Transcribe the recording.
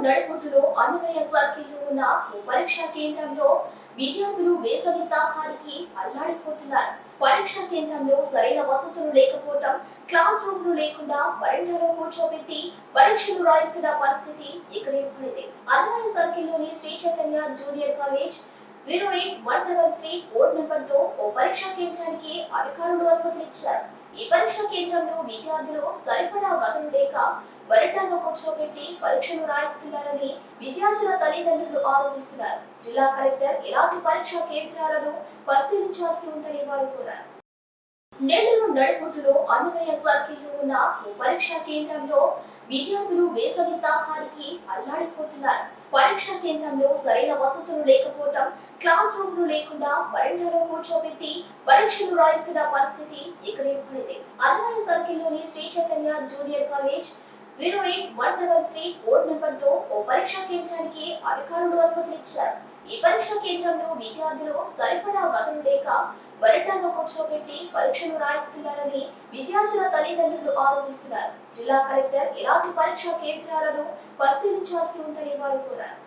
నెల్లూరు నడిపొట్టులో అన్నమయ్య సర్కిల్లో ఉన్న పరీక్షా కేంద్రంలో విద్యార్థులు వేసవి తాపానికి అల్లాడిపోతున్నారు. పరీక్షా కేంద్రంలో సరైన వసతులు లేకపోవటం క్లాస్ రూమ్లు లేకుండా వరండాలో కూర్చోబెట్టి పరీక్షలు రాయిస్తున్న పరిస్థితి ఇక్కడ ఏర్పడింది Annamayya సర్కిల్లోని Sri Chaitanya junior college zero eight one double three code నెంబర్తో ఓ పరీక్షా కేంద్రానికి అధికారులు అనుమతినిచ్చారు ఈ పరీక్షా కేంద్రంలో విద్యార్థులు సరిపడా గదులు లేక వరండాలో కూర్చోబెట్టి పరీక్షలు రాయిస్తున్నారని విద్యార్థుల తల్లిదండ్రులు ఆరోపిస్తున్నారు. జిల్లా కలెక్టర్ ఇలాంటి పరీక్షా కేంద్రాలను పరిశీలించాల్సి ఉందని వారు కోరారు. నెల్లూరు నడిపొట్టులో అన్నమయ్య సర్కిల్లో ఉన్న పరీక్షా కేంద్రంలో విద్యార్థులు వేసవి తాపానికి అల్లాడిపోతున్నారు. పరీక్షా కేంద్రంలో సరైన వసతులు లేకపోవడం క్లాస్ రూమ్లు లేకుండా వరండాలో కూర్చోబెట్టి పరీక్షలు రాయిస్తున్న పరిస్థితి ఇక్కడ ఏర్పడింది Annamayya సర్కిల్లోని Sri Chaitanya junior college zero eight one double three code నెంబర్తో ఓ పరీక్షా కేంద్రానికి అధికారులు అనుమతినిచ్చారు ఈ పరీక్షా కేంద్రంలో విద్యార్థులు సరిపడా గదులు లేక వరండాలో కూర్చోబెట్టి పరీక్షలు రాయిస్తున్నారని విద్యార్థుల తల్లిదండ్రులు ఆరోపిస్తున్నారు. జిల్లా కలెక్టర్ ఎలాంటి పరీక్షా కేంద్రాలను పరిశీలించాల్సి ఉందని వారు కోరారు.